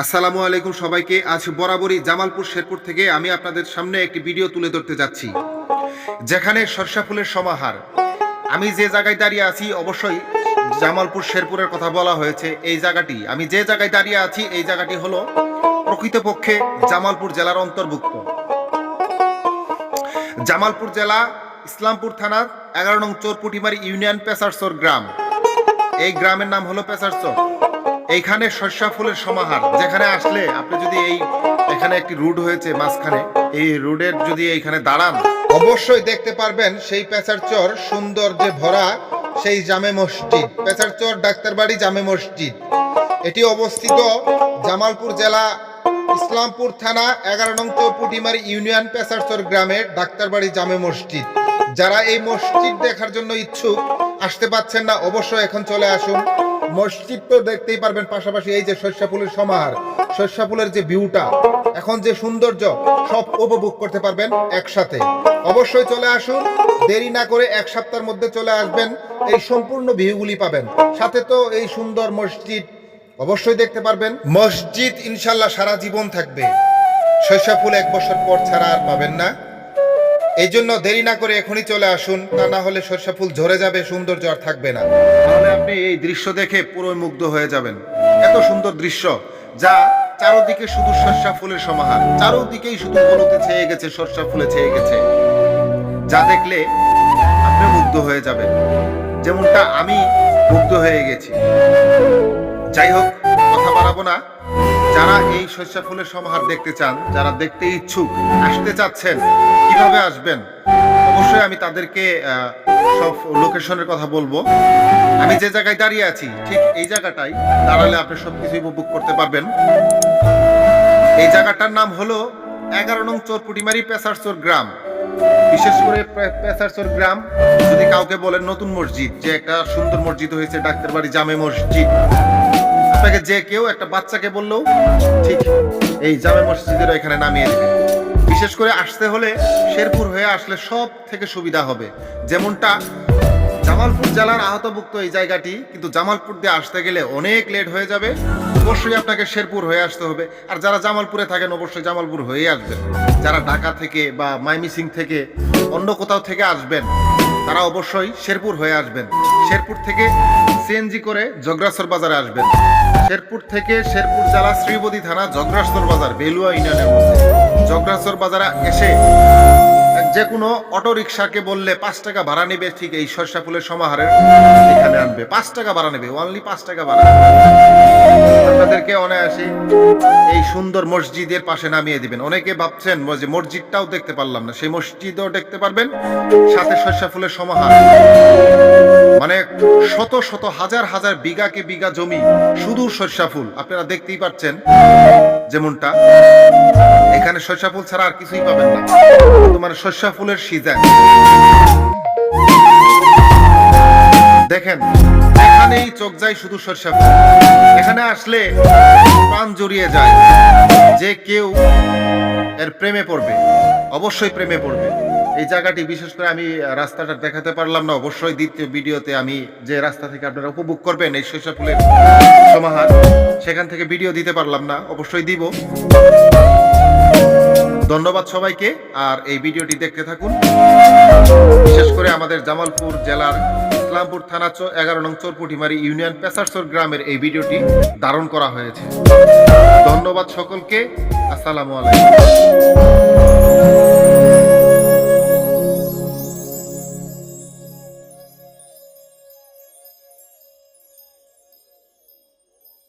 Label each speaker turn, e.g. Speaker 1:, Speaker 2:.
Speaker 1: আসসালামু আলাইকুম সবাইকে। আজ বরাবরই জামালপুর, শেরপুর থেকে আমি আপনাদের সামনে একটি ভিডিও তুলে ধরতে যাচ্ছি, যেখানে সরষা ফুলের সমাহার। আমি যে জায়গায় দাঁড়িয়ে আছি, অবশ্যই জামালপুর, শেরপুরের কথা বলা হয়েছে, এই জায়গাটি। আমি যে জায়গায় দাঁড়িয়ে আছি, এই জায়গাটি হলো প্রকৃতপক্ষে জামালপুর জেলার অন্তর্ভুক্ত। জামালপুর জেলা, ইসলামপুর থানার এগারো নং চোরপুটিমারি ইউনিয়ন পেসারচর গ্রাম। এই গ্রামের নাম হলো পেসারচর। এইখানে শস্যা ফুলের সমাহার, যেখানে আসলে আপনি যদি এই, এখানে একটি রুট হয়েছে মাঝখানে, এই রুডের যদি এইখানে দাঁড়ান, অবশ্যই দেখতে পারবেন সেই পেসারচর সুন্দর যে ভরা সেই জামে মসজিদ। পেসারচর ডাক্তারবাড়ি জামে মসজিদ। এটি অবস্থিত জামালপুর জেলা ইসলামপুর থানা এগারো নং চৌপুটিমারি ইউনিয়ন পেসারচর গ্রামের ডাক্তারবাড়ি জামে মসজিদ। যারা এই মসজিদ দেখার জন্য ইচ্ছুক, আসতে পাচ্ছেন না, অবশ্যই এখন চলে আসুন। মসজিদ তো দেখতেই পারবেন পাশাপাশি এই যে শস্য ফুলের সমাহার, শস্য ফুলের যে ভিউটা এখন যে সৌন্দর্য, সব উপভোগ করতে পারবেন একসাথে। অবশ্যই চলে আসুন, দেরি না করে এক সপ্তাহের মধ্যে চলে আসবেন, এই সম্পূর্ণ ভিউগুলি পাবেন। সাথে তো এই সুন্দর মসজিদ, অবশ্যই দেখতে পারবেন। মসজিদ ইনশাল্লাহ সারা জীবন থাকবে। শস্য ফুল এক বছর পর ছাড়া আর পাবেন না। এই জন্য দেরি না করে এখনই চলে আসুন, তা না হলে সর্ষা ফুল ঝরে যাবে, সৌন্দর্য আর থাকবে না। তাহলে আপনি এই দৃশ্য দেখে পুরো মুগ্ধ হয়ে যাবেন। এত সুন্দর দৃশ্য, যা চারোদিকে শুধু সর্ষা ফুলের সমাহার, চারোদিকেই শুধু হলুদে ছেয়ে গেছে, সর্ষা ফুলে ছেয়ে গেছে। যা দেখলে আপনি মুগ্ধ হয়ে যাবেন। যেমনটা আমি মুগ্ধ হয়ে গেছি। যাই হোক, কথা বাড়াবো না। যারা এই শস্য ফুলের সমাহার দেখতে চান, যারা দেখতে ইচ্ছুক, আসতে চাচ্ছেন, কীভাবে আসবেন? অবশ্যই আমি তাদেরকে সব লোকেশনের কথা বলব। আমি যে জায়গায় দাঁড়িয়ে আছি, ঠিক এই জায়গাটাই দাঁড়ালে আপনি সবকিছু উপভোগ করতে পারবেন। এই জায়গাটার নাম হলো এগারো নং চোরপুটিমারি পেসারচোর গ্রাম। বিশেষ করে পেসারচর গ্রাম, যদি কাউকে বলেন নতুন মসজিদ, যে একটা সুন্দর মসজিদ হয়েছে ডাক্তারবাড়ি জামে মসজিদ। আপনাকে যে কেউ একটা বাচ্চাকে বললেও ঠিক এই জামে মসজিদের এখানে নামিয়ে দেবে। বিশেষ করে আসতে হলে শেরপুর হয়ে আসলে সব থেকে সুবিধা হবে। যেমনটা জামালপুর জেলার আহতভুক্ত এই জায়গাটি, কিন্তু জামালপুর দিয়ে আসতে গেলে অনেক লেট হয়ে যাবে। অবশ্যই আপনাকে শেরপুর হয়ে আসতে হবে। আর যারা জামালপুরে থাকেন, অবশ্যই জামালপুর হয়ে আসবেন। যারা ঢাকা থেকে বা মাইমিসিং থেকে অন্য কোথাও থেকে আসবেন, তারা অবশ্যই শেরপুর হয়ে আসবেন। শেরপুর থেকে সিএনজি করে জগ্রাসর বাজারে আসবেন। শেরপুর থেকে শেরপুর জেলা শ্রীবদী থানা জগ্রাসর বাজার, বেলুয়া ইউনিয়নের মধ্যে। জগ্রাসর বাজারে এসে যে কোনো অটো রিক্সাকে বললে পাঁচ টাকা ভাড়া নেবে, ঠিক এই সরষা ফুলের সমাহারের এখানে আনবে। পাঁচ টাকা ভাড়া নেবে অনলি পাঁচ টাকা ভাড়া। আপনাদেরকে অনায়াসে এই সুন্দর মসজিদের পাশে নামিয়ে দিবেন। অনেকে ভাবছেন যে মসজিদটাও দেখতে পারলাম না। সেই মসজিদও দেখতে পারবেন। সাথে সরষা ফুলের সমাহার। মানে শত শত, হাজার হাজার বিঘাকে বিঘা জমি শুধু সরষা ফুল। আপনারা দেখতেই পাচ্ছেন যেমনটা। এখানে সরষা ফুল ছাড়া আর কিছুই পাবেন না। তোমার সরষা ফুলের সিজন দেখেন এখানেই চোখ যায় শুধু সরষা এখানে আসলে প্রাণ জড়িয়ে যায় যে কেউ এর প্রেমে পড়বে, অবশ্যই প্রেমে পড়বে। এই জায়গাটি বিশেষ করে আমি রাস্তাটা দেখাতে পারলাম না, অবশ্যই দ্বিতীয় ভিডিওতে আমি যে রাস্তা থেকে আপনারা উপভোগ করবেন এই শৈশব ফুলের সমাহার, সেখান থেকে ভিডিও দিতে পারলাম না, অবশ্যই দিব। ধন্যবাদ সবাইকে, আর এই ভিডিওটি দেখতে থাকুন। বিশেষ করে আমাদের জামালপুর জেলার ইসলামপুর থানা চো- এগারো নং চোরপুটিমারি ইউনিয়ন পেসারচর গ্রামের এই ভিডিওটি ধারণ করা হয়েছে। ধন্যবাদ সকলকে। আসসালামু আলাইকুম।